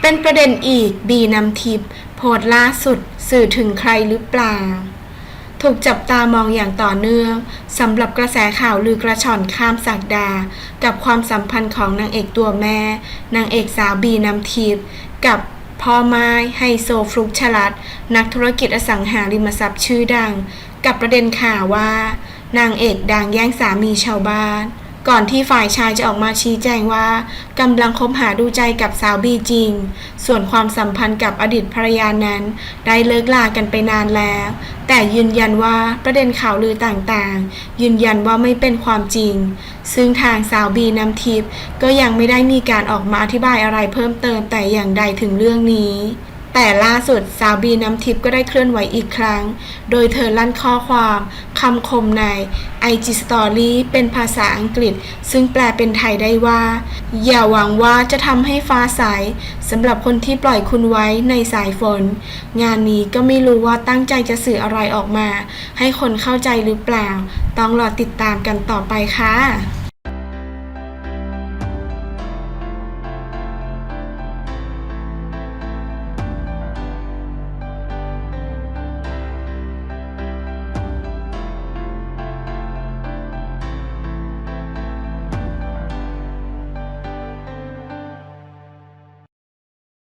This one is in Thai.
เป็นประเด็นอีกบีนำทิพย์โพสล่าสุดสื่อถึงใครหรือเปล่า ถูกจับตามองอย่างต่อเนื่องสำหรับกระแสข่าวลือกระชอนข้ามสักดา กับความสัมพันธ์ของนางเอกตัวแม่ นางเอกสาวบีนำทิพย์กับพ่อไม้ไฮโซฟลุกชลัด นักธุรกิจอสังหาริมทรัพย์ชื่อดัง กับประเด็นข่าวว่า นางเอกดังแย่งสามีชาวบ้าน ก่อนที่ฝ่ายชายจะออกมาชี้แจงว่ากำลังคบหาดูใจกับสาวบีจริง ส่วนความสัมพันธ์กับอดีตภรรยานั้น ได้เลิกลากันไปนานแล้ว แต่ยืนยันว่าประเด็นข่าวลือต่างๆ ยืนยันว่าไม่เป็นความจริง ซึ่งทางสาวบีน้ำทิพย์ก็ยังไม่ได้มีการออกมาอธิบายอะไรเพิ่มเติมแต่อย่างใดถึงเรื่องนี้ แต่ล่าสุดสาวบีน้ำทิพย์ก็ได้เคลื่อนไหวอีกครั้ง โดยเธอลั่นข้อความคำคมใน IG Story เป็นภาษาอังกฤษ ซึ่งแปลเป็นไทยได้ว่า อย่าหวังว่าจะทำให้ฟ้าใสสำหรับคนที่ปล่อยคุณไว้ในสายฝน งานนี้ก็ไม่รู้ว่าตั้งใจจะสื่ออะไรออกมา ให้คนเข้าใจหรือเปล่า ต้องรอติดตามกันต่อไปค่ะ